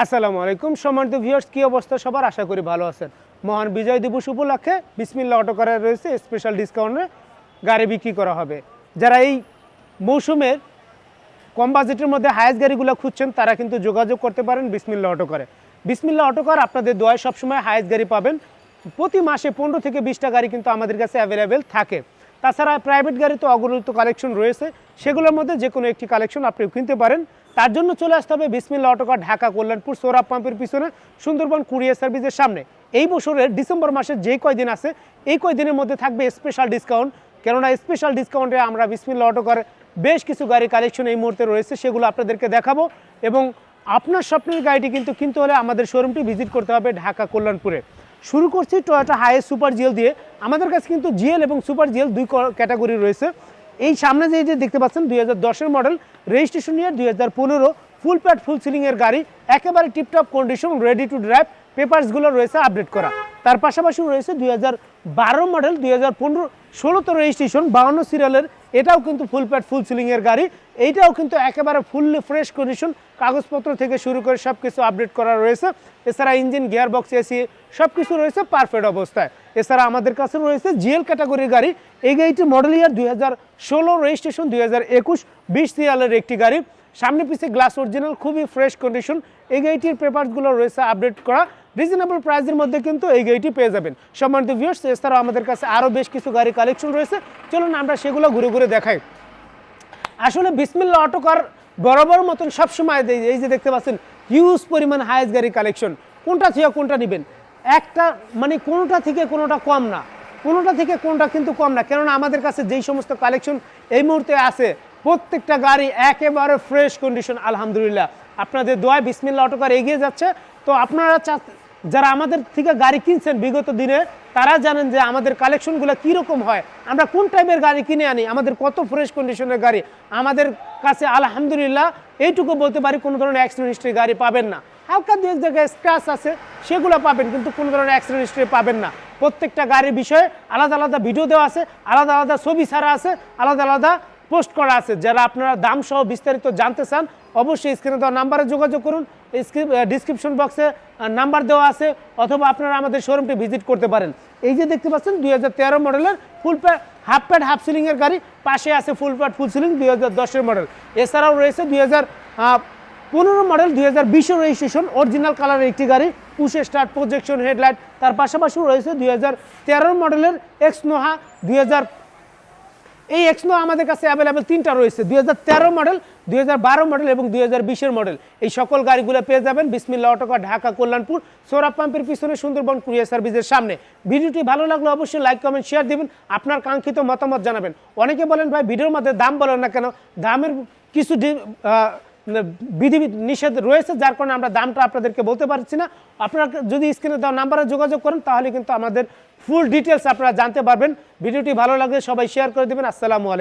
আসসালামু আলাইকুম। সম্মানিত ভিউয়ার্স কী অবস্থা সবার? আশা করি ভালো আছেন। মহান বিজয় দিবস উপলক্ষে বিসমিল্লা অটো করা রয়েছে স্পেশাল ডিসকাউন্টে গাড়ি বিক্রি করা হবে। যারা এই মৌসুমের কম বাজেটের মধ্যে হায়েস্ট গাড়িগুলো খুঁজছেন, তারা কিন্তু যোগাযোগ করতে পারেন বিসমিল্লা অটো করে। বিসমিল্লা অটো কর, আপনাদের দোয়ায় সবসময় হায়েস্ট গাড়ি পাবেন। প্রতি মাসে পনেরো থেকে বিশটা গাড়ি কিন্তু আমাদের কাছে অ্যাভেলেবেল থাকে। তাছাড়া প্রাইভেট গাড়ি তো অগণিত কালেকশন রয়েছে। সেগুলোর মধ্যে যে কোনো একটি কালেকশন আপনি কিনতে পারেন। তার জন্য চলে আসতে হবে বিসমিল্লা অটোকার ঢাকা কল্যাণপুর সৌরভ পাম্পের পিছনে সুন্দরবন কুরিয়ার সার্ভিসের সামনে। এই বছরের ডিসেম্বর মাসের যে কয়দিন আছে, এই কয়দিনের মধ্যে থাকবে স্পেশাল ডিসকাউন্ট কেননা স্পেশাল ডিসকাউন্টে আমরা বিসমিল্লা অটোকার বেশ কিছু গাড়ি কালেকশন এই মুহূর্তে রয়েছে, সেগুলো আপনাদেরকে দেখাবো। এবং আপনার স্বপ্নের গাড়িটি কিন্তু কিনতে হলে আমাদের শোরুমটি ভিজিট করতে হবে ঢাকা কল্যাণপুরে। শুরু করছি টয়োটা হাইয়েস্ট সুপার জিএল দিয়ে। আমাদের কাছে কিন্তু জিএল এবং সুপার জিএল দুই ক্যাটাগরি রয়েছে। এই সামনে যে যে দেখতে পাচ্ছেন, দুই হাজার মডেল রেজিস্ট্রেশন ইয়ার দুই হাজার পনেরো ফুল প্যাট ফুল সিলিংয়ের গাড়ি, একেবারে tiptop condition ready to drive পেপারসগুলো রয়েছে আপডেট করা। তার পাশাপাশি রয়েছে দুই বারো মডেল দুই হাজার পনেরো, ষোলোতে রেজিস্ট্রেশন বাউন্ন সিরিয়ালের এটাও কিন্তু ফুল প্যাড ফুল সিলিংয়ের গাড়ি। এইটাও কিন্তু একেবারে ফুললি ফ্রেশ কন্ডিশন কাগজপত্র থেকে শুরু করে সব কিছু আপডেট করা রয়েছে। এছাড়া ইঞ্জিন গিয়ার বক্স এসি সব কিছু রয়েছে পারফেক্ট অবস্থায়। এছাড়া আমাদের কাছে রয়েছে জিএল ক্যাটাগরির গাড়ি। এই গাড়িটি মডেল ইয়ার দুই হাজার ষোলো রেজিস্ট্রেশন দুই হাজার একুশ, বিশ সিরিয়ালের একটি গাড়ি। সামনে পিছে গ্লাস অরিজিনাল, খুবই ফ্রেশ কন্ডিশন এই গাড়িটির পেপারসগুলো রয়েছে আপডেট করা। রিজনেবল প্রাইসের মধ্যে কিন্তু এই গাড়িটি পেয়ে যাবেন। সম্মানিত ভিউয়ার্স এছাড়াও আমাদের কাছে আরও বেশ কিছু গাড়ি কালেকশন রয়েছে। চলুন আমরা সেগুলো ঘুরে ঘুরে দেখাই। আসলে বিসমিল্লা অটোকার বরাবর মতন সবসময় এই যে দেখতে পাচ্ছেন হিউজ পরিমাণ হায়েস্ট গাড়ি কালেকশন কোনটা থেকে কোনটা নেবেন? একটা মানে কোনোটা থেকে কোনোটা কম না। কোনোটা থেকে কোনটা কিন্তু কম না। কেননা আমাদের কাছে যেই সমস্ত কালেকশন এই মুহূর্তে আছে প্রত্যেকটা গাড়ি একেবারে ফ্রেশ কন্ডিশন আলহামদুলিল্লাহ। আপনাদের দোয়ায় বিসমিল্লা অটোকার এগিয়ে যাচ্ছে। তো আপনারা যারা আমাদের থেকে গাড়ি কিনছেন বিগত দিনে, তারা জানেন যে আমাদের কালেকশনগুলো কীরকম হয়। আমরা কোন টাইপের গাড়ি কিনে আনি? আমাদের কত ফ্রেশ কন্ডিশনের গাড়ি? আমাদের কাছে আলহামদুলিল্লাহ এইটুকু বলতে পারি, কোনো ধরনের অ্যাক্সিডেন্ট হিস্ট্রি গাড়ি পাবেন না। হালকা দু এক জায়গায় স্ক্র্যাচ আছে, সেগুলো পাবেন, কিন্তু কোনো ধরনের অ্যাক্সিডেন্ট হিস্ট্রি পাবেন না। প্রত্যেকটা গাড়ির বিষয়ে আলাদা আলাদা ভিডিও দেওয়া আছে, আলাদা আলাদা ছবি ছাড়া আছে, আলাদা আলাদা পোস্ট করা আছে। যারা আপনারা দাম সহ বিস্তারিত জানতে চান, অবশ্যই স্ক্রিনে দেওয়া নাম্বারে যোগাযোগ করুন। ডিসক্রিপশন বক্সে নাম্বার দেওয়া আছে, অথবা আপনারা আমাদের শোরুমটি ভিজিট করতে পারেন। এই যে দেখতে পাচ্ছেন, দুই হাজার তেরো মডেলের full pad half pad half সিলিংয়ের গাড়ি। পাশে আছে ফুল প্যাড ফুল সিলিং দুই হাজার মডেল এছাড়াও রয়েছে দুই পনেরো মডেল দুই হাজার বিশের রেজিস্ট্রেশন অরিজিনাল কালারের একটি গাড়ি। পুষে স্টার্ট প্রজেকশন হেডলাইট তার পাশাপাশি রয়েছে দুই হাজার তেরো মডেলের এক্স নোহা দুই এই এক্সনো আমাদের কাছে অ্যাভেলেবেল তিনটা রয়েছে, দুই হাজার তেরো মডেল দুই মডেল এবং দুই মডেল এই সকল গাড়িগুলো পেয়ে যাবেন বিসমিল্লা অটোকা ঢাকা কল্যাণপুর সৌরভ পাম্পের পিছনে সুন্দরবন কুরিয়ার সার্ভিসের সামনে। ভিডিওটি ভালো লাগলে অবশ্যই লাইক কমেন্ট শেয়ার দেবেন, আপনার কাঙ্ক্ষিত মতামত জানাবেন। অনেকে বলেন, ভাই, ভিডিওর মধ্যে দাম বলেন না কেন? দামের কিছু বিধি নিষেধ রয়েছে, যার কারণে আমরা দামটা আপনাদেরকে বলতে পারছি না। আপনারা যদি স্ক্রিনে দেওয়া নাম্বারে যোগাযোগ করেন, তাহলে কিন্তু আমাদের ফুল ডিটেলস আপনারা জানতে পারবেন। ভিডিওটি ভালো লাগলে সবাই শেয়ার করে দেবেন। আসসালামু আলাইকুম।